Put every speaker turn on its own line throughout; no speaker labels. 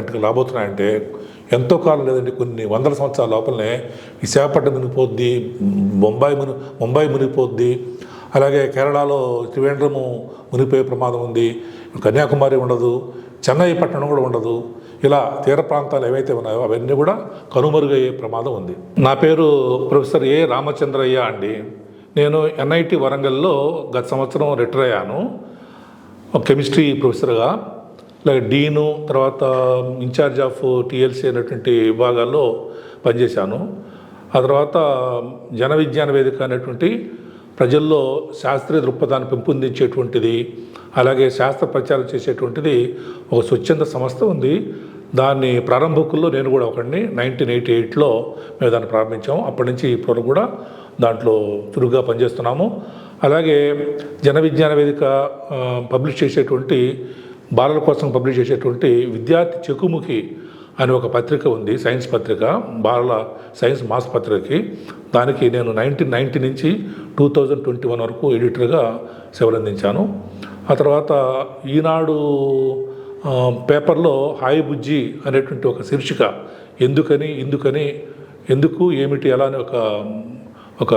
ఘోరమైన రాబోతున్నాయంటే ఎంతో కాలం లేదండి కొన్ని వందల సంవత్సరాల లోపలనే విశాఖపట్నం మునిగిపోద్ది బొంబాయి ముని ముంబై మునిగిపోద్ది అలాగే కేరళలో త్రివేంద్రము మునిగిపోయే ప్రమాదం ఉంది కన్యాకుమారి ఉండదు చెన్నై పట్టణం కూడా ఉండదు ఇలా తీర ప్రాంతాలు ఏవైతే ఉన్నాయో అవన్నీ కూడా కనుమరుగయ్యే ప్రమాదం ఉంది. నా పేరు ప్రొఫెసర్ ఏ రామచంద్రయ్య అండి. నేను ఎన్ఐటి వరంగల్లో గత సంవత్సరం రిటైర్ అయ్యాను. కెమిస్ట్రీ ప్రొఫెసర్గా. అలాగే డీను తర్వాత ఇన్ఛార్జ్ ఆఫ్ టీఎల్సీ అనేటువంటి విభాగాల్లో పనిచేశాను. ఆ తర్వాత జన విజ్ఞాన వేదిక అనేటువంటి ప్రజల్లో శాస్త్రీయ దృక్పథాన్ని పెంపొందించేటువంటిది అలాగే శాస్త్ర ప్రచారం చేసేటువంటిది ఒక స్వచ్ఛంద సంస్థ ఉంది. దాన్ని ప్రారంభకుల్లో నేను కూడా ఒకడిని నైన్టీన్ ఎయిటీ ఎయిట్లో మేము దాన్ని ప్రారంభించాము. అప్పటి నుంచి ఇప్పుడు కూడా దాంట్లో చురుగ్గా పనిచేస్తున్నాము. అలాగే జన విజ్ఞాన వేదిక పబ్లిష్ చేసేటువంటి బాలల కోసం పబ్లిష్ చేసేటువంటి విద్యార్థి చెక్కుముఖి అనే ఒక పత్రిక ఉంది సైన్స్ పత్రిక బాలల సైన్స్ మాస్ పత్రికకి. దానికి నేను నైన్టీన్ నైన్టీ నుంచి టూ థౌజండ్ ట్వంటీ వన్ వరకు ఎడిటర్గా సేవలందించాను ఆ తర్వాత ఈనాడు పేపర్లో హాయి బుజ్జి అనేటువంటి ఒక శీర్షిక ఎందుకని ఎందుకని ఎందుకు ఏమిటి ఎలా అని ఒక ఒక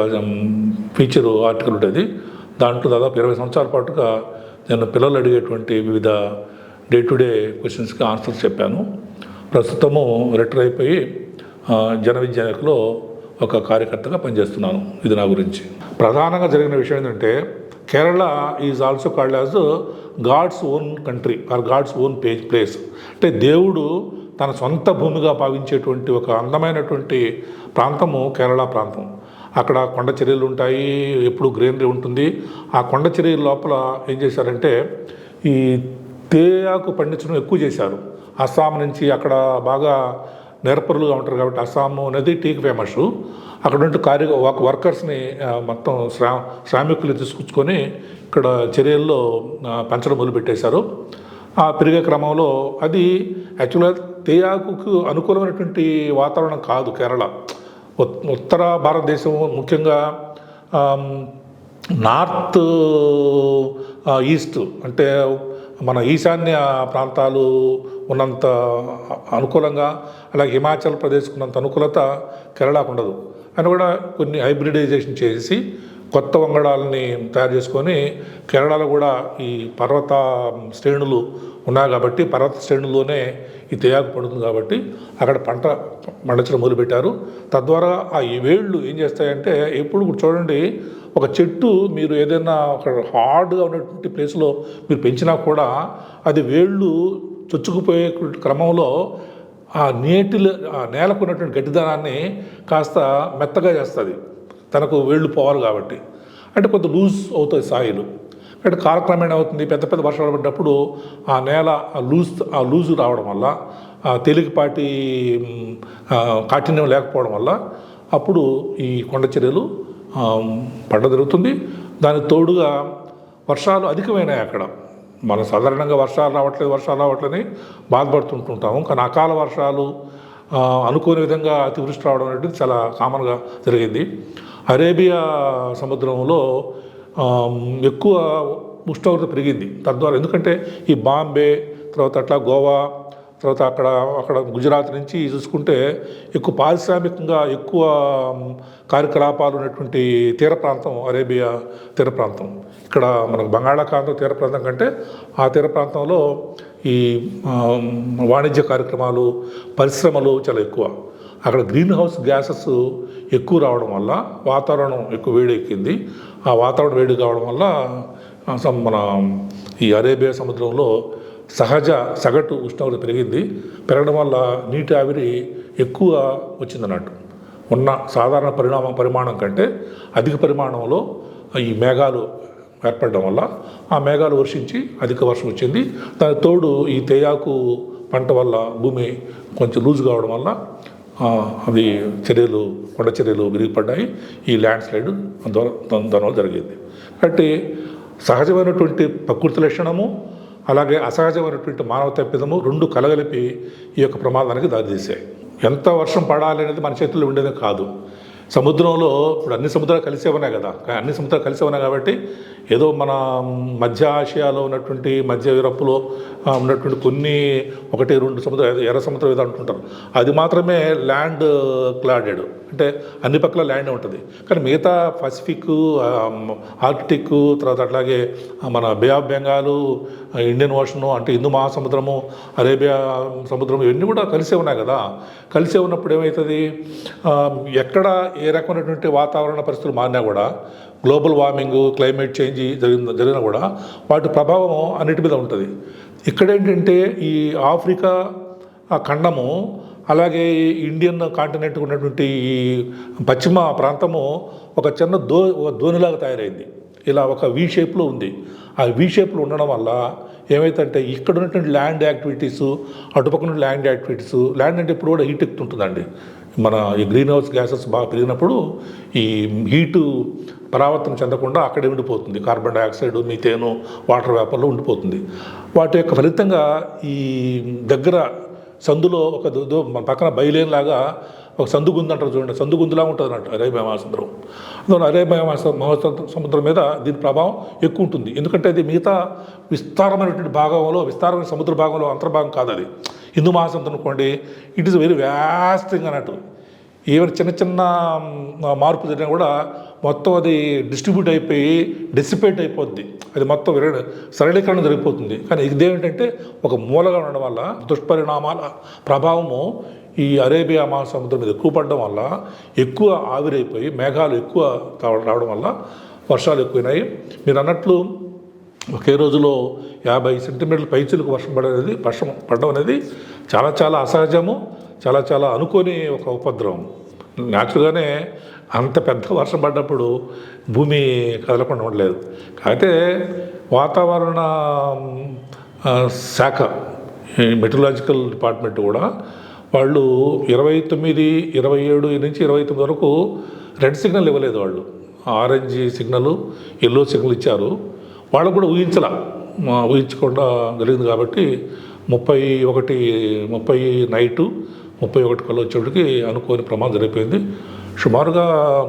ఫీచర్ ఆర్టికల్ ఉంటుంది. దాంట్లో దాదాపు ఇరవై సంవత్సరాల పాటుగా నేను పిల్లలు అడిగేటువంటి వివిధ డే టు డే క్వశ్చన్స్కి ఆన్సర్స్ చెప్పాను. ప్రస్తుతము రిటైర్ అయిపోయి జన విజ్ఞానికలో ఒక కార్యకర్తగా పనిచేస్తున్నాను ఇది నా గురించి. ప్రధానంగా జరిగిన విషయం ఏంటంటే Kerala is also called as god's own country or god's own page place అంటే దేవుడు తన సొంత భూమిగా భావించేటువంటి ఒక అందమైనటువంటి ప్రాంతము కేరళ ప్రాంతం. అక్కడ కొండ చర్యలు ఉంటాయి ఎప్పుడు గ్రీనరీ ఉంటుంది. ఆ కొండ చర్యల లోపల ఏం చేశారంటే ఈ తేయాకు పండించడం ఎక్కువ చేశారు. అస్సాం నుంచి అక్కడ బాగా నేర్పరులుగా ఉంటారు కాబట్టి అస్సాము అనేది టీకి ఫేమస్. అక్కడ ఉంటే కార్య ఒక వర్కర్స్ని మొత్తం శ్రా శ్రామికులు తీసుకొచ్చుకొని ఇక్కడ చర్యల్లో పెంచడం మొదలుపెట్టేశారు. ఆ పెరిగే క్రమంలో అది యాక్చువల్గా తేయాకుకు అనుకూలమైనటువంటి వాతావరణం కాదు కేరళ. ఉత్తర భారతదేశం ముఖ్యంగా నార్త్ ఈస్ట్ అంటే మన ఈశాన్య ప్రాంతాలు ఉన్నంత అనుకూలంగా అలాగే హిమాచల్ ప్రదేశ్కు ఉన్నంత అనుకూలత కేరళకు ఉండదు. అని కూడా కొన్ని హైబ్రిడైజేషన్ చేసి కొత్త వంగడాలని తయారు చేసుకొని కేరళలో కూడా ఈ పర్వత శ్రేణులు ఉన్నాయి కాబట్టి పర్వత శ్రేణుల్లోనే ఈ తేయాకు పండుతుంది కాబట్టి అక్కడ పంట పండించడం మొదలుపెట్టారు. తద్వారా ఆ వేళ్ళు ఏం చేస్తాయంటే ఎప్పుడు చూడండి ఒక చెట్టు మీరు ఏదైనా ఒక హార్డ్గా ఉన్నటువంటి ప్లేస్లో మీరు పెంచినా కూడా అది వేళ్ళు చొచ్చుకుపోయే క్రమంలో ఆ నీటిలో ఆ నేలకు ఉన్నటువంటి గట్టిదనాన్ని కాస్త మెత్తగా చేస్తుంది. తనకు వేళ్ళు పోవాలి కాబట్టి. అంటే కొంత లూజ్ అవుతాయి సాయిలు. అంటే కాలక్రమేణా అవుతుంది పెద్ద పెద్ద వర్షాలు పడ్డప్పుడు ఆ నేల లూజ్ ఆ లూజ్ రావడం వల్ల ఆ తేలికపాటి కాఠిన్యం లేకపోవడం వల్ల అప్పుడు ఈ కొండ చర్యలు ఆ, పంట జరుగుతుంది. దానికి తోడుగా వర్షాలు అధికమైనాయి అక్కడ. మనం సాధారణంగా వర్షాలు రావట్లేదు వర్షాలు రావట్లేదని బాధపడుతుంటుంటాము. కానీ అకాల వర్షాలు అనుకోని విధంగా అతివృష్టి రావడం అనేది చాలా కామన్గా జరిగింది. అరేబియా సముద్రంలో ఎక్కువ ఉష్ణోగ్రత పెరిగింది. తద్వారా ఎందుకంటే ఈ బాంబే తర్వాత అట్లా గోవా తర్వాత అక్కడ అక్కడ గుజరాత్ నుంచి చూసుకుంటే ఎక్కువ పారిశ్రామికంగా ఎక్కువ కార్యకలాపాలు ఉన్నటువంటి తీర ప్రాంతం అరేబియా తీర ప్రాంతం. ఇక్కడ మనకు బంగాళాఖాతం తీర ప్రాంతం కంటే ఆ తీర ప్రాంతంలో ఈ వాణిజ్య కార్యక్రమాలు పరిశ్రమలు చాలా ఎక్కువ. అక్కడ గ్రీన్ హౌస్ గ్యాసెస్ ఎక్కువ రావడం వల్ల వాతావరణం ఎక్కువ వేడి ఎక్కింది ఆ వాతావరణం వేడి కావడం వల్ల మన ఈ అరేబియా సముద్రంలో సహజ సగటు ఉష్ణోగ్రత పెరిగింది. పెరగడం వల్ల నీటి ఆవిరి ఎక్కువ వచ్చిందన్నట్టు. ఉన్న సాధారణ పరిణామ పరిమాణం కంటే అధిక పరిమాణంలో ఈ మేఘాలు ఏర్పడడం వల్ల ఆ మేఘాలు వర్షించి అధిక వర్షం వచ్చింది. దాని తోడు ఈ తేయాకు పంట వల్ల భూమి కొంచెం లూజ్ కావడం వల్ల అది అవి చర్యలు కొండ చర్యలు విరిగిపడ్డాయి. ఈ ల్యాండ్ స్లైడ్ ద్వారా దానివల్ల జరిగింది. కాబట్టి సహజమైనటువంటి ప్రకృతి లక్షణము అలాగే అసహజమైనటువంటి మానవ తప్పిదము రెండు కలగలిపి ఈ యొక్క ప్రమాదానికి దారితీశాయి. ఎంత వర్షం పడాలి అనేది మన చేతుల్లో ఉండేది కాదు. సముద్రంలో ఇప్పుడు అన్ని సముద్రాలు కలిసే ఉన్నాయి కదా. అన్ని సముద్రాలు కలిసే ఉన్నాయి కాబట్టి ఏదో మన మధ్య ఆసియాలో ఉన్నటువంటి మధ్య యూరప్లో ఉన్నటువంటి కొన్ని ఒకటి రెండు సముద్రం ఎర్ర సముద్రం ఏదో అంటుంటారు. అది మాత్రమే ల్యాండ్ క్లాడెడ్. అంటే అన్ని పక్కల ల్యాండ్ ఉంటుంది. కానీ మిగతా పసిఫిక్ ఆర్కిటిక్ తర్వాత అట్లాగే మన bay of Bengal Indian ocean అంటే హిందూ మహాసముద్రము అరేబియా సముద్రం ఇవన్నీ కూడా కలిసే ఉన్నాయి కదా. కలిసే ఉన్నప్పుడు ఏమవుతుంది ఎక్కడ ఏ రకమైనటువంటి వాతావరణ పరిస్థితులు మారినా కూడా గ్లోబల్ వార్మింగ్ క్లైమేట్ చేంజ్ జరిగిన జరిగినా కూడా వాటి ప్రభావం అన్నిటి మీద ఉంటుంది. ఇక్కడ ఏంటంటే ఈ ఆఫ్రికా ఆ ఖండము అలాగే ఇండియన్ కాంటినెంట్ ఉన్నటువంటి ఈ పశ్చిమ ప్రాంతము ఒక చిన్న దో ఒక దోనిలాగా తయారైంది. ఇలా ఒక వి షేప్లో ఉంది. ఆ వి షేప్లో ఉండడం వల్ల ఏమైతుందంటే ఇక్కడ ఉన్నటువంటి ల్యాండ్ యాక్టివిటీస్ అటుపక్కన ల్యాండ్ యాక్టివిటీస్ ల్యాండ్ అంటే ఇప్పుడు కూడా హీట్ ఎక్కుతుంటుందండి. మన ఈ గ్రీన్ హౌస్ గ్యాసెస్ బాగా పెరిగినప్పుడు ఈ హీటు పరావర్తనం చెందకుండా అక్కడే ఉండిపోతుంది. కార్బన్ డైఆక్సైడ్ మీథేను వాటర్ వేపర్లో ఉండిపోతుంది. వాటి యొక్క ఫలితంగా ఈ దగ్గర సందులో ఒక మన పక్కన బయలేన్ లాగా ఒక సందుగుంద అంటారు చూడండి సందు గుందులా ఉంటుంది అన్నట్టు అరేబియా మహాసముద్రం. అందువల్ల అరేబియా మహాస- మహాసముద్రం సముద్రం మీద దీని ప్రభావం ఎక్కువ ఉంటుంది. ఎందుకంటే అది మిగతా విస్తారమైనటువంటి భాగంలో విస్తారమైన సముద్ర భాగంలో అంతర్భాగం కాదు అది. హిందూ మహాసముద్రం అనుకోండి ఇట్ ఈస్ వెరీ వ్యాస్టింగ్ అన్నట్టు. ఏమైనా చిన్న చిన్న మార్పు జరిగినా కూడా మొత్తం అది డిస్ట్రిబ్యూట్ అయిపోయి డిసిపేట్ అయిపోద్ది. అది మొత్తం సరళీకరణ జరిగిపోతుంది. కానీ ఇదేమిటంటే ఒక మూలగా ఉండడం వల్ల దుష్పరిణామాల ప్రభావము ఈ అరేబియా మహాసముద్రం మీద ఎక్కువ పడడం వల్ల ఎక్కువ ఆవిరైపోయి మేఘాలు ఎక్కువ రావడం వల్ల వర్షాలు ఎక్కువైనాయి. మీరు అన్నట్లు ఒకే రోజులో యాభై సెంటీమీటర్ల పైచులకు వర్షం పడనేది వర్షం పడడం అనేది చాలా చాలా అసహజము చాలా చాలా అనుకోని ఒక ఉపద్రవం. న్యాచురల్గానే అంత పెద్ద వర్షం పడ్డప్పుడు భూమి కదలకుండా ఉండలేదు. అయితే వాతావరణ శాఖ మెట్రలాజికల్ డిపార్ట్మెంట్ కూడా వాళ్ళు ఇరవై తొమ్మిది ఇరవై ఏడు నుంచి ఇరవై తొమ్మిది వరకు రెడ్ సిగ్నల్ ఇవ్వలేదు వాళ్ళు. ఆరెంజ్ సిగ్నల్ ఎల్లో సిగ్నల్ ఇచ్చారు. వాళ్ళు కూడా ఊహించలా. ఊహించకుండా జరిగింది కాబట్టి ముప్పై ఒకటి ముప్పై నైటు ముప్పై ఒకటి కల్లా వచ్చేటికి అనుకోని ప్రమాదం జరిగిపోయింది. సుమారుగా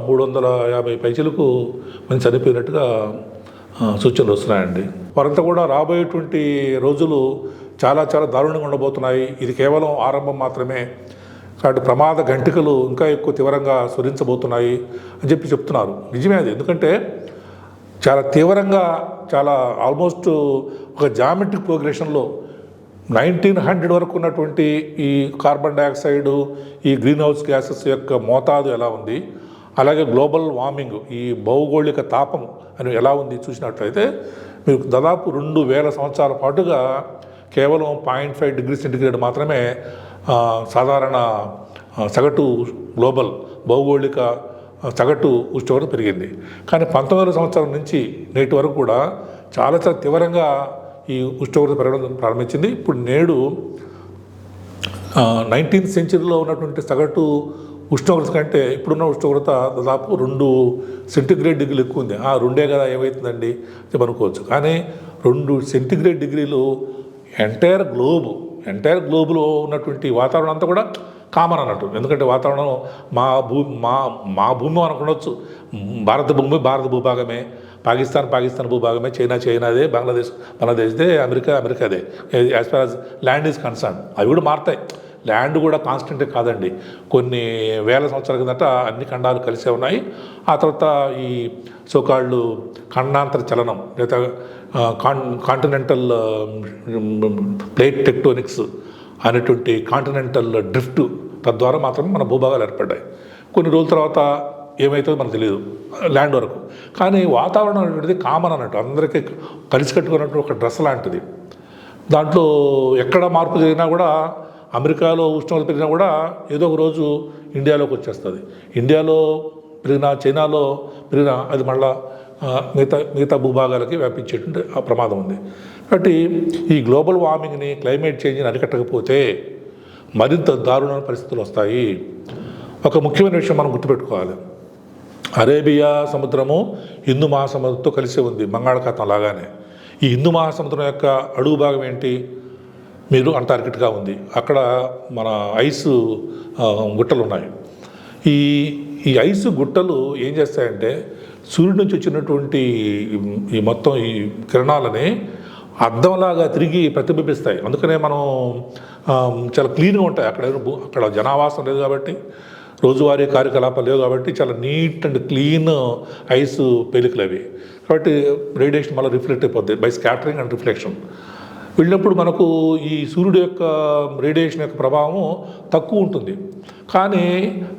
మూడు వందల యాభై పైసలకు మంది చనిపోయినట్టుగా సూచనలు వస్తున్నాయండి. వారంతా కూడా రాబోయేటువంటి రోజులు చాలా చాలా దారుణంగా ఉండబోతున్నాయి. ఇది కేవలం ఆరంభం మాత్రమే. కాబట్టి ప్రమాద గంటికలు ఇంకా ఎక్కువ తీవ్రంగా స్వరించబోతున్నాయి అని చెప్పి చెప్తున్నారు. నిజమే అది. ఎందుకంటే చాలా తీవ్రంగా చాలా ఆల్మోస్ట్ ఒక జామెట్రిక్ ప్రోగ్రెషన్లో నైన్టీన్ హండ్రెడ్ వరకు ఉన్నటువంటి ఈ కార్బన్ డైఆక్సైడ్ ఈ గ్రీన్ హౌస్ గ్యాసెస్ యొక్క మోతాదు ఎలా ఉంది? అలాగే గ్లోబల్ వార్మింగ్ ఈ భౌగోళిక తాపం అని ఎలా ఉంది? చూసినట్లయితే మీరు దాదాపు రెండు వేల సంవత్సరాల పాటుగా కేవలం పాయింట్ ఫైవ్ డిగ్రీ సెంటిగ్రేడ్ మాత్రమే సాధారణ సగటు గ్లోబల్ భౌగోళిక సగటు ఉష్ణోగ్రత పెరిగింది. కానీ పంతొమ్మిది సంవత్సరం నుంచి నేటి వరకు కూడా చాలా చాలా తీవ్రంగా ఈ ఉష్ణోగ్రత పెరగడం ప్రారంభించింది. ఇప్పుడు నేడు నైన్టీన్త్ సెంచరీలో ఉన్నటువంటి సగటు ఉష్ణోగ్రత కంటే ఇప్పుడున్న ఉష్ణోగ్రత దాదాపు రెండు సెంటిగ్రేడ్ డిగ్రీలు ఎక్కువ ఉంది. ఆ రెండే కదా ఏమవుతుందండి అని అనుకోవచ్చు. కానీ రెండు సెంటిగ్రేడ్ డిగ్రీలు ఎంటైర్ గ్లోబ్ ఎంటైర్ గ్లోబ్లో ఉన్నటువంటి వాతావరణం అంతా కూడా కామన్ అన్నట్టు. ఎందుకంటే వాతావరణం మా భూ మా మా భూమి అనుకోవచ్చు భారత భూమి భారత భూభాగమే. పాకిస్తాన్ పాకిస్తాన్ భూభాగమే. చైనా చైనాదే బంగ్లాదేశ్ బంగ్లాదేశ్దే America అమెరికాదే as far as land is concern అవి కూడా మారుతాయి. ల్యాండ్ కూడా కాన్స్టెంట్ కాదండి. కొన్ని వేల సంవత్సరాల కిందట అన్ని ఖండాలు కలిసే ఉన్నాయి. ఆ తర్వాత ఈ సోకాళ్ళు ఖండాంతర చలనం లేదా కాన్ కాంటినెంటల్ ప్లేట్ టెక్టోనిక్స్ అనేటువంటి కాంటినెంటల్ డ్రిఫ్ట్ తద్వారా మాత్రమే మన భూభాగాలు ఏర్పడ్డాయి. కొన్ని రోజుల తర్వాత ఏమవుతుందో మనకు తెలియదు ల్యాండ్ వరకు. కానీ వాతావరణం అనేటువంటిది కామన్ అన్నట్టు అందరికీ కలిసి కట్టుకున్నట్టు ఒక డ్రెస్ లాంటిది. దాంట్లో ఎక్కడ మార్పు జరిగినా కూడా అమెరికాలో ఉష్ణోగ్రత పెరిగినా కూడా ఏదో ఒక రోజు ఇండియాలోకి వచ్చేస్తుంది. ఇండియాలో పెరిగిన చైనాలో పెరిగిన అది మళ్ళా మిగతా మిగతా భూభాగాలకి వ్యాపించేటువంటి ఆ ప్రమాదం ఉంది. కాబట్టి ఈ గ్లోబల్ వార్మింగ్ని క్లైమేట్ చేంజ్ని అరికట్టకపోతే మరింత దారుణమైన పరిస్థితులు వస్తాయి. ఒక ముఖ్యమైన విషయం మనం గుర్తుపెట్టుకోవాలి. అరేబియా సముద్రము హిందూ మహాసముద్రంతో కలిసి ఉంది బంగాళాఖాతం లాగానే. ఈ హిందూ మహాసముద్రం యొక్క అడుగు భాగం ఏంటి? మీరు అంటార్కిటికా ఉంది. అక్కడ మన ఐస్ గుట్టలు ఉన్నాయి ఈ ఈ ఐసు గుట్టలు ఏం చేస్తాయంటే సూర్యుడి నుంచి వచ్చినటువంటి ఈ మొత్తం ఈ కిరణాలని అద్దంలాగా తిరిగి ప్రతిబింబిస్తాయి. అందుకనే మనం చాలా క్లీన్గా ఉంటాయి. అక్కడ అక్కడ జనావాసం లేదు కాబట్టి రోజువారీ కార్యకలాపాలు లేవు కాబట్టి చాలా నీట్ అండ్ క్లీన్ ఐస్ పెలికలు అవి. కాబట్టి రేడియేషన్ మళ్ళీ రిఫ్లెక్ట్ అయిపోద్ది. By scattering and reflection. వెళ్ళినప్పుడు మనకు ఈ సూర్యుడు యొక్క రేడియేషన్ యొక్క ప్రభావం తక్కువ ఉంటుంది. కానీ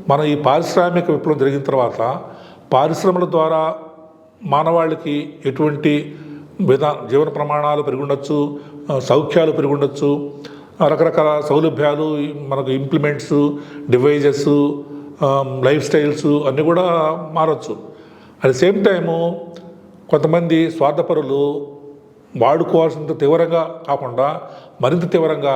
మన ఈ పారిశ్రామిక విప్లవం జరిగిన తర్వాత పారిశ్రమల ద్వారా మానవాళికి ఎటువంటి విధా జీవన ప్రమాణాలు పెరుగుండొచ్చు సౌఖ్యాలు పెరుగుండొచ్చు రకరకాల సౌలభ్యాలు మనకు ఇంప్లిమెంట్స్ డివైజెస్ లైఫ్ స్టైల్స్ అన్నీ కూడా మారచ్చు. అట్ ద సేమ్ టైము కొంతమంది స్వార్థపరులు వాడుకోవాల్సినంత తీవ్రంగా కాకుండా మరింత తీవ్రంగా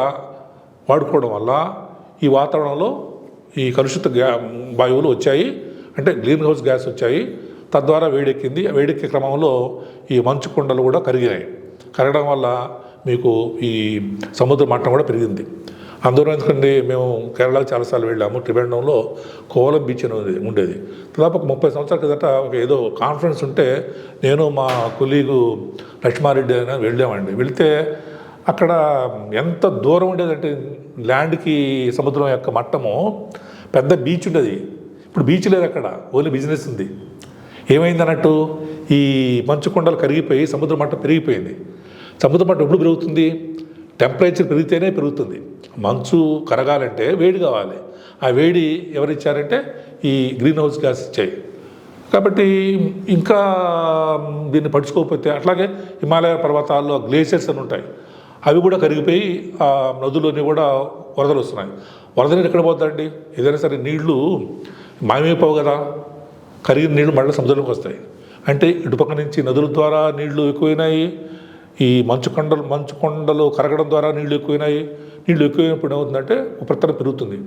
వాడుకోవడం వల్ల ఈ వాతావరణంలో ఈ కలుషిత గ్యా వాయువులు వచ్చాయి. అంటే గ్రీన్ హౌస్ గ్యాస్ వచ్చాయి. తద్వారా వేడెక్కింది. వేడెక్కే క్రమంలో ఈ మంచు కొండలు కూడా కరిగినాయి కరగడం వల్ల మీకు ఈ సముద్ర మట్టం కూడా పెరిగింది. అందులోకండి మేము కేరళకు చాలాసార్లు వెళ్ళాము. త్రివేంద్రంలో కోవలం బీచ్ అని ఉండేది. దాదాపు ఒక ముప్పై సంవత్సరాల కిందట ఒక ఏదో కాన్ఫరెన్స్ ఉంటే నేను మా కొలీగు లక్ష్మారెడ్డి అయినా వెళ్ళామండి. వెళితే అక్కడ ఎంత దూరం ఉండేదంటే ల్యాండ్కి సముద్రం యొక్క మట్టము పెద్ద బీచ్ ఉండేది. ఇప్పుడు బీచ్ లేదు అక్కడ ఓన్లీ బిజినెస్ ఉంది. ఏమైంది అన్నట్టు ఈ మంచు కొండలు కరిగిపోయి సముద్ర మట్టం పెరిగిపోయింది. సముద్ర మట్టం ఎప్పుడు పెరుగుతుంది? టెంపరేచర్ పెరిగితేనే పెరుగుతుంది. మంచు కరగాలంటే వేడి కావాలి. ఆ వేడి ఎవరిచ్చారంటే ఈ గ్రీన్ హౌస్ గ్యాస్ ఇచ్చాయి. కాబట్టి ఇంకా దీన్ని పడుచుకోకపోతే అట్లాగే హిమాలయ పర్వతాల్లో గ్లేషియర్స్ అని ఉంటాయి. అవి కూడా కరిగిపోయి ఆ నదులని కూడా వరదలు వస్తున్నాయి. వరద నీరు ఎక్కడ పోతుందండి ఏదైనా సరే నీళ్ళు మాయమైపోవు కదా. కరిగిన నీళ్ళు మళ్ళీ సముద్రంలోకి వస్తాయి. అంటే ఇటుపక్క నుంచి నదుల ద్వారా నీళ్ళు ఎక్కువైనాయి. ఈ మంచు కొండలు మంచు కొండలు కరగడం ద్వారా నీళ్ళు ఎక్కువైనాయి. నీళ్ళు ఎక్కువైనప్పుడు ఏమవుతుందంటే ఉపరితలం పెరుగుతుంది.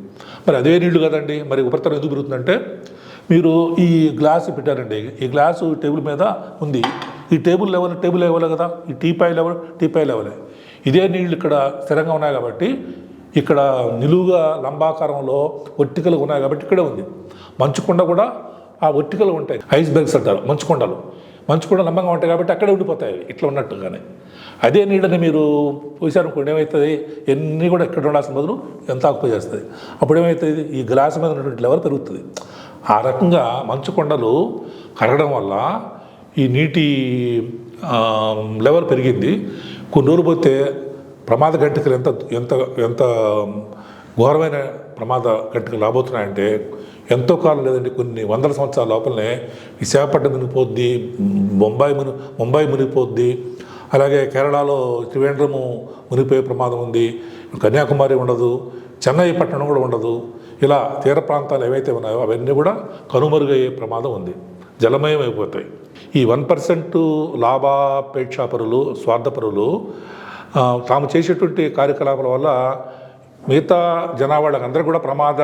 మరి అదే నీళ్ళు కదండి మరి ఉపరితలం ఎందుకు పెరుగుతుందంటే మీరు ఈ గ్లాసు పెట్టారండి. ఈ గ్లాసు టేబుల్ మీద ఉంది. ఈ టేబుల్ లెవెల్ టేబుల్ లెవెల్ కదా? ఈ టీపాయ్ లెవెల్ టీపాయ్ లెవెలే. ఇదే నీళ్ళు ఇక్కడ స్థిరంగా ఉన్నాయి కాబట్టి ఇక్కడ నిలువుగా లంబాకారంలో ఒట్టికలు ఉన్నాయి కాబట్టి ఇక్కడే ఉంది. మంచుకొండ కూడా ఆ ఒట్టికలు ఉంటాయి. ఐస్ బెర్గ్స్ అంటారు మంచుకొండలు మంచు కూడా లంబంగా ఉంటాయి కాబట్టి అక్కడే ఉండిపోతాయి ఇట్లా ఉన్నట్టుగానే. అదే నీళ్ళని మీరు పోసారనుకోండి ఏమవుతుంది ఎన్ని కూడా ఎక్కడ ఉండాల్సిన బదులు ఎంత ఆకుపై చేస్తుంది. అప్పుడు ఏమవుతుంది ఈ గ్లాస్ మీద ఉన్నటువంటి లెవెల్ పెరుగుతుంది. ఆ రకంగా మంచు కొండలు కరగడం వల్ల ఈ నీటి లెవెల్ పెరిగింది. కొన్ని రోజులు పోతే ప్రమాద గంటికలు ఎంత ఎంత ఎంత ఘోరమైన ప్రమాద గంటికలు రాబోతున్నాయంటే ఎంతో కాలం లేదండి కొన్ని వందల సంవత్సరాల లోపలనే విశాఖపట్నం మునిగిపోద్ది బొంబాయి ముని ముంబై మునిగిపోద్ది అలాగే కేరళలో త్రివేంద్రము మునిగిపోయే ప్రమాదం ఉంది కన్యాకుమారి ఉండదు చెన్నై పట్టణం కూడా ఉండదు ఇలా తీర ప్రాంతాలు ఏవైతే ఉన్నాయో అవన్నీ కూడా కనుమరుగయ్యే ప్రమాదం ఉంది జలమయం అయిపోతాయి. ఈ వన్ పర్సెంట్ లాభాపేక్షాపరులు స్వార్థపరులు తాము చేసేటువంటి కార్యకలాపాల వల్ల మిగతా జనాభాళ్ళకి అందరూ కూడా ప్రమాద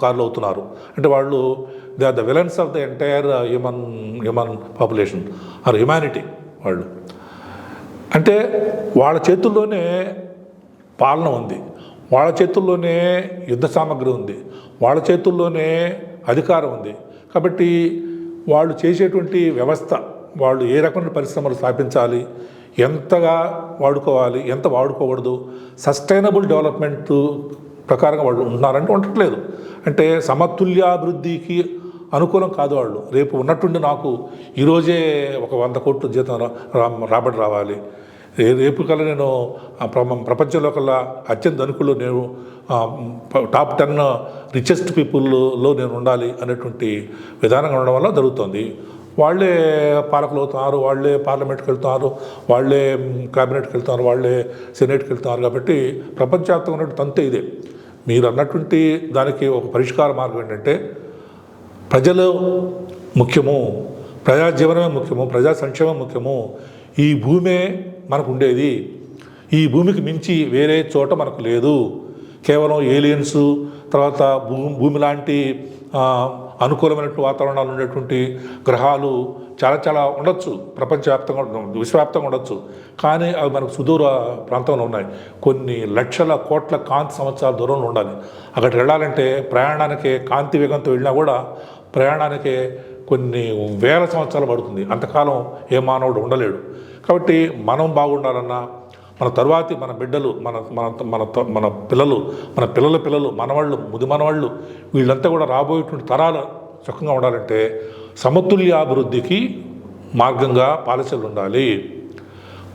కారులు అవుతున్నారు అంటే వాళ్ళు they are the villains of the entire uh, human human population or humanity వాళ్ళు. అంటే వాళ్ళ చేతుల్లోనే పాలన ఉంది. వాళ్ళ చేతుల్లోనే యుద్ధ సామగ్రి ఉంది. వాళ్ళ చేతుల్లోనే అధికారం ఉంది. కాబట్టి వాళ్ళు చేసేటువంటి వ్యవస్థ వాళ్ళు ఏ రకమైన పరిశ్రమలు స్థాపించాలి ఎంతగా వాడుకోవాలి ఎంత వాడుకోకూడదు సస్టైనబుల్ డెవలప్మెంట్ ప్రకారంగా వాళ్ళు ఉంటున్నారంటే ఉండట్లేదు. అంటే సమతుల్యాభివృద్ధికి అనుకూలం కాదు వాళ్ళు. రేపు ఉన్నట్టుండి నాకు ఈరోజే ఒక వంద కోట్లు జీతం రా- రా- రాబడి రావాలి. రేపు కల్లా నేను ప్రపంచంలో కల్లా అత్యంత ధనికులు నేను టాప్ టెన్ రిచెస్ట్ పీపుల్లో నేను ఉండాలి అనేటువంటి విధానంగా ఉండడం వల్ల జరుగుతుంది. వాళ్ళే పాలకులు అవుతున్నారు వాళ్ళే పార్లమెంట్కి వెళ్తున్నారు వాళ్ళే క్యాబినెట్కి వెళ్తున్నారు వాళ్ళే సెనేట్కి వెళ్తున్నారు కాబట్టి ప్రపంచవ్యాప్తంగా ఉన్నటువంటి తంతే ఇదే. మీరు అన్నటువంటి దానికి ఒక పరిష్కార మార్గం ఏంటంటే ప్రజలు ముఖ్యము ప్రజా జీవనమే ముఖ్యము ప్రజా సంక్షేమం ముఖ్యము. ఈ భూమే మనకు ఉండేది. ఈ భూమికి మించి వేరే చోట మనకు లేదు. కేవలం ఏలియన్స్ తర్వాత భూ భూమి లాంటి అనుకూలమైనటువంటి వాతావరణాలు ఉండేటువంటి గ్రహాలు చాలా చాలా ఉండొచ్చు. ప్రపంచవ్యాప్తంగా విశ్వవ్యాప్తంగా ఉండొచ్చు. కానీ అవి మనకు సుదూర ప్రాంతంలో ఉన్నాయి. కొన్ని లక్షల కోట్ల కాంతి సంవత్సరాల దూరంలో ఉండాలి. అక్కడికి వెళ్ళాలంటే ప్రయాణానికి కాంతి వేగంతో వెళ్ళినా కూడా ప్రయాణానికి కొన్ని వేల సంవత్సరాలు పడుతుంది. అంతకాలం ఏ మానవుడు ఉండలేడు. కాబట్టి మనం బాగుండాలన్నా మన తరువాతి మన బిడ్డలు మన మన మన త- మన పిల్లలు మన పిల్లల పిల్లలు మనవాళ్ళు ముది మనవాళ్ళు వీళ్ళంతా కూడా రాబోయేటువంటి తరాలు సుఖంగా ఉండాలంటే సమతుల్యాభివృద్ధికి మార్గంగా పాలసీలు ఉండాలి.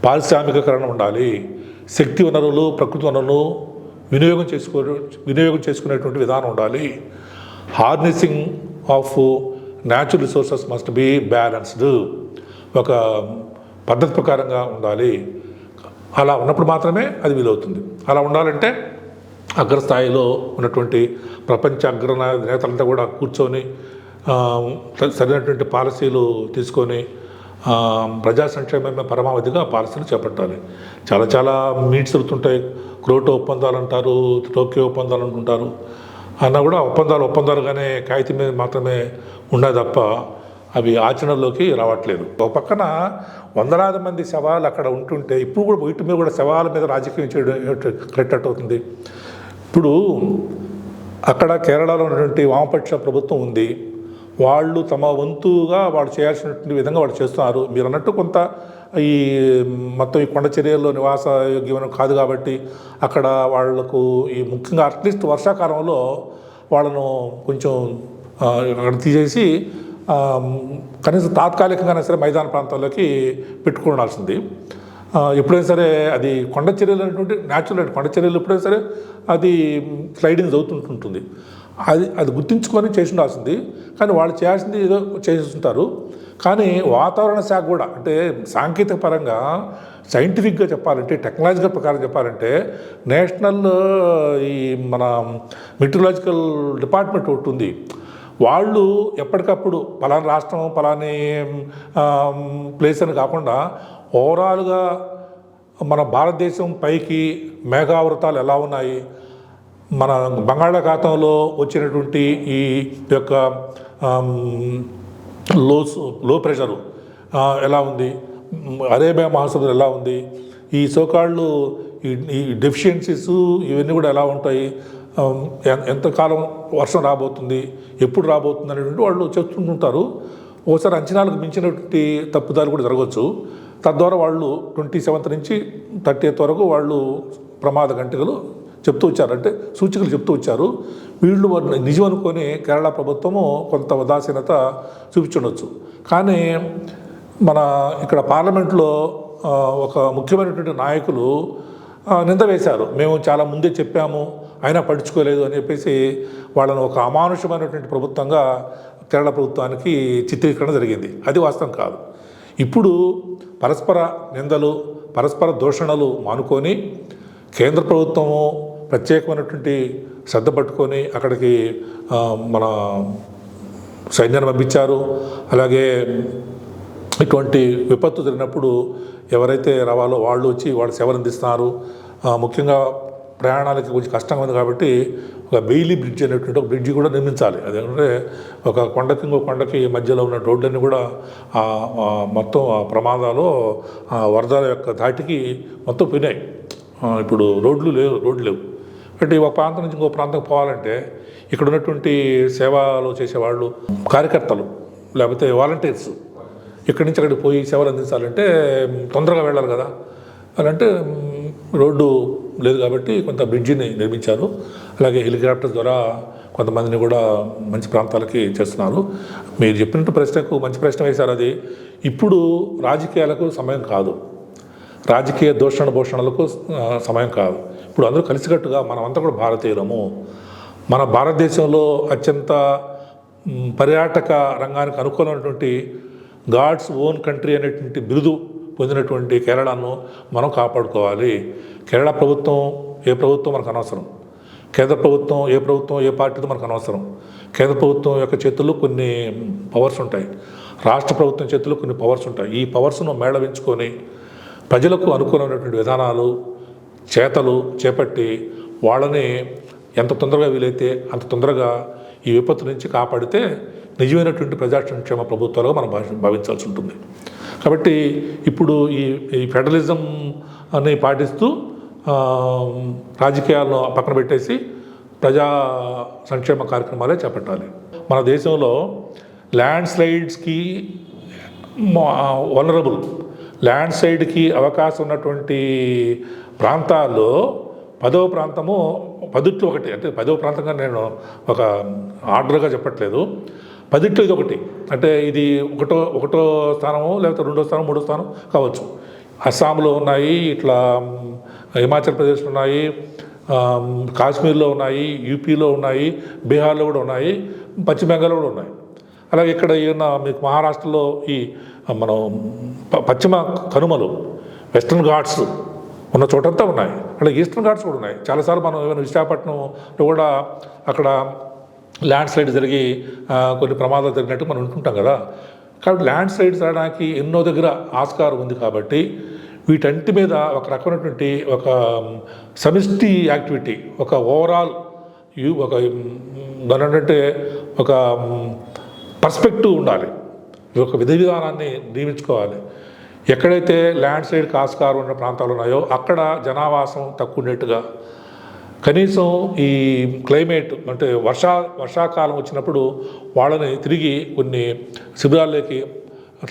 పారిశ్రామికీకరణ ఉండాలి. శక్తి వనరులు ప్రకృతి వనరులు వినియోగం చేసుకో వినియోగం చేసుకునేటువంటి విధానం ఉండాలి. Harnessing of natural resources must be balanced. ఒక పద్ధతి ప్రకారంగా ఉండాలి. అలా ఉన్నప్పుడు మాత్రమే అది వీలవుతుంది. అలా ఉండాలంటే అగ్రస్థాయిలో ఉన్నటువంటి ప్రపంచ అగ్ర నేతలంతా కూడా కూర్చొని సరైనటువంటి పాలసీలు తీసుకొని ప్రజా సంక్షేమమే పరమావధిగా పాలసీలు చేపట్టాలి. చాలా చాలా మీట్స్ జరుగుతుంటాయి. క్రోటో ఒప్పందాలు అంటారు టోక్యో ఒప్పందాలు అంటుంటారు. అన్నా కూడా ఒప్పందాలు ఒప్పందాలుగానే కాగితం మీద మాత్రమే ఉన్నాయి తప్ప అవి ఆచరణలోకి రావట్లేదు. ఒక పక్కన వందలాది మంది శవాలు అక్కడ ఉంటుంటే ఇప్పుడు కూడా వీటి మీద కూడా శవాల మీద రాజకీయం చేయడం కరెక్ట్ అవుతుంది? ఇప్పుడు అక్కడ కేరళలో ఉన్నటువంటి వామపక్ష ప్రభుత్వం ఉంది. వాళ్ళు తమ వంతుగా వాళ్ళు చేయాల్సినటువంటి విధంగా వాళ్ళు చేస్తున్నారు. మీరు అన్నట్టు కొంత ఈ మొత్తం ఈ కొండ చర్యల్లో నివాస యోగ్యమైన కాదు కాబట్టి అక్కడ వాళ్ళకు ఈ ముఖ్యంగా అట్లీస్ట్ వర్షాకాలంలో వాళ్ళను కొంచెం అక్కడ తీసేసి కనీసం తాత్కాలికంగానే సరే మైదాన ప్రాంతాల్లోకి పెట్టుకోవాల్సింది ఎప్పుడైనా సరే అది కొండ చర్యలు అనేటువంటి న్యాచురల్ కొండ చర్యలు ఎప్పుడైనా సరే అది స్లైడింగ్ అవుతుంటుంటుంది అది అది గుర్తించుకొని చేసి ఉండాల్సింది. కానీ వాళ్ళు చేయాల్సింది ఏదో చేస్తుంటారు కానీ వాతావరణ శాఖ కూడా అంటే సాంకేతిక పరంగా సైంటిఫిక్గా చెప్పాలంటే టెక్నాలజికల్ ప్రకారం చెప్పాలంటే నేషనల్ ఈ మన మెట్రలాజికల్ డిపార్ట్మెంట్ ఒకటి ఉంది. వాళ్ళు ఎప్పటికప్పుడు పలానా రాష్ట్రం పలాని ప్లేస్ అని కాకుండా ఓవరాల్గా మన భారతదేశం పైకి మేఘావృతాలు ఎలా ఉన్నాయి మన బంగాళాఖాతంలో వచ్చినటువంటి ఈ యొక్క లో లో ప్రెషరు ఎలా ఉంది అరేబియా మహాసముద్రం ఎలా ఉంది ఈ సోకాళ్ళు ఈ ఈ డెఫిషియన్సీస్ ఇవన్నీ కూడా ఎలా ఉంటాయి ఎంతకాలం వర్షం రాబోతుంది ఎప్పుడు రాబోతుంది అనేటువంటి వాళ్ళు చెప్తుంటుంటారు. ఒకసారి అంచనాలకు మించినటువంటి తప్పుదారు కూడా జరగవచ్చు. తద్వారా వాళ్ళు ట్వంటీ సెవెంత్ నుంచి థర్టీ వరకు వాళ్ళు ప్రమాద గంటలు చెప్తూ వచ్చారు. అంటే సూచికలు చెప్తూ వచ్చారు. వీళ్ళు నిజం అనుకొని కేరళ ప్రభుత్వము కొంత ఉదాసీనత చూపించుండొచ్చు. కానీ మన ఇక్కడ పార్లమెంట్లో ఒక ముఖ్యమైనటువంటి నాయకులు నింద వేశారు. మేము చాలా ముందే చెప్పాము. అయినా పట్టించుకోలేదు అని చెప్పేసి వాళ్ళను ఒక అమానుషమైనటువంటి ప్రభుత్వంగా కేరళ ప్రభుత్వానికి చిత్రీకరణ జరిగింది. అది వాస్తవం కాదు. ఇప్పుడు పరస్పర నిందలు పరస్పర దూషణలు మానుకొని కేంద్ర ప్రభుత్వము ప్రత్యేకమైనటువంటి శ్రద్ధ పట్టుకొని అక్కడికి మన సైన్యాన్ని పంపించారు. అలాగే ఇటువంటి విపత్తు జరిగినప్పుడు ఎవరైతే రావాలో వాళ్ళు వచ్చి వాళ్ళు సేవలు అందిస్తున్నారు. ముఖ్యంగా ప్రయాణాలకి కొంచెం కష్టంగా ఉంది కాబట్టి ఒక బెయిలీ బ్రిడ్జ్ అనేటువంటి ఒక బ్రిడ్జి కూడా నిర్మించాలి. అదేంటంటే ఒక కొండకి ఇంకో కొండకి మధ్యలో ఉన్న రోడ్లన్నీ కూడా ఆ, మొత్తం ఆ ప్రమాదాలు ఆ వరదల యొక్క ధాటికి మొత్తం పోయినాయి. ఇప్పుడు రోడ్లు లేవు రోడ్లు లేవు. అంటే ఒక ప్రాంతం నుంచి ఇంకో ప్రాంతం పోవాలంటే ఇక్కడ ఉన్నటువంటి సేవలు చేసేవాళ్ళు కార్యకర్తలు లేకపోతే వాలంటీర్స్ ఇక్కడి నుంచి అక్కడికి పోయి సేవలు అందించాలంటే తొందరగా వెళ్ళాలి కదా. అని అంటే రోడ్డు లేదు కాబట్టి కొంత బ్రిడ్జిని నిర్మించారు. అలాగే హెలికాప్టర్ ద్వారా కొంతమందిని కూడా మంచి ప్రాంతాలకి చేస్తున్నారు. మీరు చెప్పినట్టు ప్రశ్నకు మంచి ప్రశ్న వేశారు అది. ఇప్పుడు రాజకీయాలకు సమయం కాదు. రాజకీయ దూషణ భూషణలకు సమయం కాదు. ఇప్పుడు అందరూ కలిసికట్టుగా మనమంతా కూడా భారతీయులము. మన భారతదేశంలో అత్యంత పర్యాటక రంగానికి అనుకూలమైనటువంటి గాడ్స్ ఓన్ కంట్రీ అనేటువంటి బిరుదు పొందినటువంటి కేరళను మనం కాపాడుకోవాలి. కేరళ ప్రభుత్వం ఏ ప్రభుత్వం మనకు అనవసరం. కేంద్ర ప్రభుత్వం ఏ ప్రభుత్వం ఏ పార్టీతో మనకు అనవసరం. కేంద్ర ప్రభుత్వం యొక్క చేతుల్లో కొన్ని పవర్స్ ఉంటాయి. రాష్ట్ర ప్రభుత్వం చేతుల్లో కొన్ని పవర్స్ ఉంటాయి. ఈ పవర్స్ను మేళవించుకొని ప్రజలకు అనుకూలమైనటువంటి విధానాలు చేతలు చేపట్టి వాళ్ళని ఎంత తొందరగా వీలైతే అంత తొందరగా ఈ విపత్తు నుంచి కాపాడితే నిజమైనటువంటి ప్రజా సంక్షేమ ప్రభుత్వాలుగా మనం భావించాల్సి ఉంటుంది. కాబట్టి ఇప్పుడు ఈ ఈ ఫెడరలిజం అని పాటిస్తూ రాజకీయాలను పక్కన పెట్టేసి ప్రజా సంక్షేమ కార్యక్రమాలే చేపట్టాలి. మన దేశంలో ల్యాండ్ స్లైడ్స్కి వనరబుల్ ల్యాండ్ సైడ్కి అవకాశం ఉన్నటువంటి ప్రాంతాల్లో పదవ ప్రాంతము పదుట్టు ఒకటి అంటే పదవ ప్రాంతంగా నేను ఒక ఆర్డర్గా చెప్పట్లేదు. పదిట్లో ఇది ఒకటి అంటే ఇది ఒకటో ఒకటో స్థానము లేకపోతే రెండో స్థానం మూడో స్థానం కావచ్చు. అస్సాంలో ఉన్నాయి ఇట్లా హిమాచల్ ప్రదేశ్లో ఉన్నాయి కాశ్మీర్లో ఉన్నాయి యూపీలో ఉన్నాయి బీహార్లో కూడా ఉన్నాయి పశ్చిమ బెంగాల్లో కూడా ఉన్నాయి. అలాగే ఇక్కడ ఈయన మీకు మహారాష్ట్రలో ఈ మనం పశ్చిమ కనుమలు వెస్ట్రన్ ఘాట్స్ ఉన్న చోటంతా ఉన్నాయి. అలాగే ఈస్టర్న్ ఘాట్స్ కూడా ఉన్నాయి. చాలాసార్లు మనం ఏమైనా విశాఖపట్నంలో కూడా అక్కడ ల్యాండ్ స్లైడ్ జరిగి కొన్ని ప్రమాదాలు జరిగినట్టు మనం వింటుంటాం కదా. కాబట్టి ల్యాండ్ స్లైడ్ జరగడానికి ఎన్నో దగ్గర ఆస్కారం ఉంది కాబట్టి వీటంటి మీద ఒక రకమైనటువంటి ఒక సమిష్టి యాక్టివిటీ ఒక ఓవరాల్ యూ ఒక దానంటే ఒక పర్స్పెక్టివ్ ఉండాలి. ఒక విధి విధానాన్ని నియమించుకోవాలి ఎక్కడైతే ల్యాండ్ స్లైడ్కి ఆస్కారం ఉన్న ప్రాంతాలు ఉన్నాయో అక్కడ జనావాసం తక్కువ ఉండేట్టుగా కనీసం ఈ క్లైమేట్ అంటే వర్షా వర్షాకాలం వచ్చినప్పుడు వాళ్ళని తిరిగి కొన్ని శిబిరాల్లోకి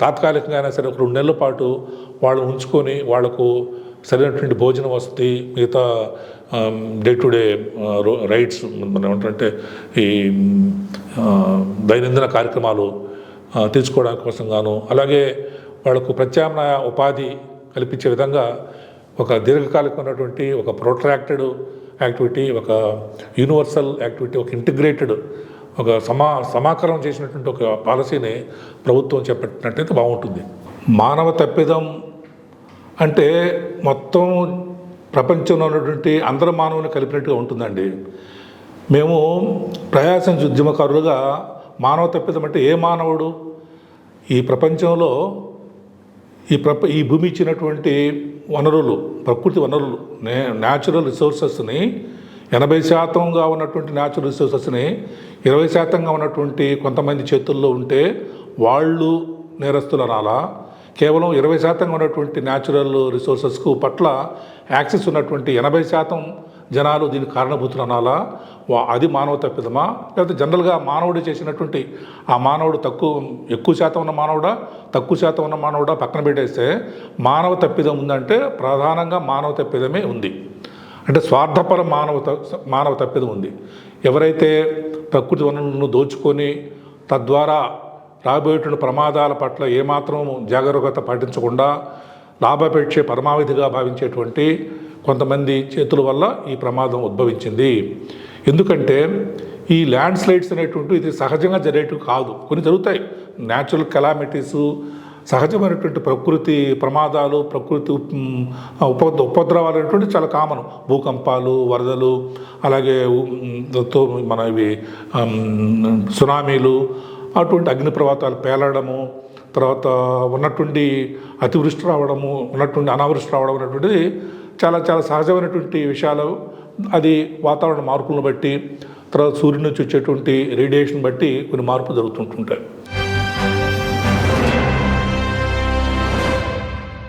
తాత్కాలికంగా అయినా సరే ఒక రెండు నెలల పాటు వాళ్ళని ఉంచుకొని వాళ్ళకు సరైనటువంటి భోజనం వసతి మిగతా డే టు డే రైట్స్ మనం ఏమంటారంటే ఈ దైనందిన కార్యక్రమాలు ఆ, తీర్చుకోవడానికి కోసం గాను అలాగే వాళ్ళకు ప్రత్యామ్నాయ ఉపాధి కల్పించే విధంగా ఒక దీర్ఘకాలికమైనటువంటి ఒక ప్రొట్రాక్టెడ్ యాక్టివిటీ ఒక యూనివర్సల్ యాక్టివిటీ ఒక ఇంటిగ్రేటెడ్ ఒక సమా సమాకరం చేసినటువంటి ఒక పాలసీని ప్రభుత్వం చేపట్టినట్టయితే బాగుంటుంది. మానవ తప్పిదం అంటే మొత్తం ప్రపంచంలో ఉన్నటువంటి అందరు మానవుని కలిపినట్టుగా ఉంటుందండి. మేము ప్రయాసం ఉద్యమకారులుగా మానవ తప్పిదం అంటే ఏ మానవుడు ఈ ప్రపంచంలో ఈ ప్రప ఈ భూమి ఇచ్చినటువంటి వనరులు ప్రకృతి వనరులు నే న్యాచురల్ రిసోర్సెస్ని ఎనభై శాతంగా ఉన్నటువంటి న్యాచురల్ రిసోర్సెస్ని ఇరవై శాతంగా ఉన్నటువంటి కొంతమంది చేతుల్లో ఉంటే వాళ్ళు నేరస్తులు అనాలా కేవలం ఇరవై శాతంగా ఉన్నటువంటి న్యాచురల్ రిసోర్సెస్కు పట్ల యాక్సెస్ ఉన్నటువంటి ఎనభై శాతం జనాలు దీనికి కారణభూతులు అనాలా? వా- అది మానవ తప్పిదమా? లేకపోతే జనరల్గా మానవుడు చేసినటువంటి ఆ మానవుడు తక్కువ ఎక్కువ శాతం ఉన్న మానవుడా? తక్కువ శాతం ఉన్న మానవుడా? పక్కన పెట్టేస్తే మానవ తప్పిదం ఉందంటే ప్రధానంగా మానవ తప్పిదమే ఉంది. అంటే స్వార్థపర మానవ మానవ తప్పిదం ఉంది. ఎవరైతే ప్రకృతి వనరులను దోచుకొని తద్వారా రాబోయేటువంటి ప్రమాదాల పట్ల ఏమాత్రం జాగరూకత పాటించకుండా లాభాపేక్ష పరమావధిగా భావించేటువంటి కొంతమంది చేతుల వల్ల ఈ ప్రమాదం ఉద్భవించింది. ఎందుకంటే ఈ ల్యాండ్ స్లైడ్స్ అనేటువంటి ఇది సహజంగా జరిగేటివి కాదు. కొన్ని జరుగుతాయి. న్యాచురల్ కెలామిటీసు సహజమైనటువంటి ప్రకృతి ప్రమాదాలు ప్రకృతి ఉప ఉపద్రవాలు అనేటువంటి చాలా కామన్. భూకంపాలు వరదలు అలాగే తో మన ఇవి సునామీలు అటువంటి అగ్ని పేలడము తర్వాత ఉన్నటువంటి అతివృష్టి రావడము ఉన్నటువంటి అనావృష్టి రావడం అనేటువంటిది చాలా చాలా సహజమైనటువంటి విషయాలు. అది వాతావరణ మార్పులను బట్టి తర్వాత సూర్యుడి నుంచి వచ్చేటువంటి రేడియేషన్ బట్టి కొన్ని మార్పులు జరుగుతుంటుంటాయి.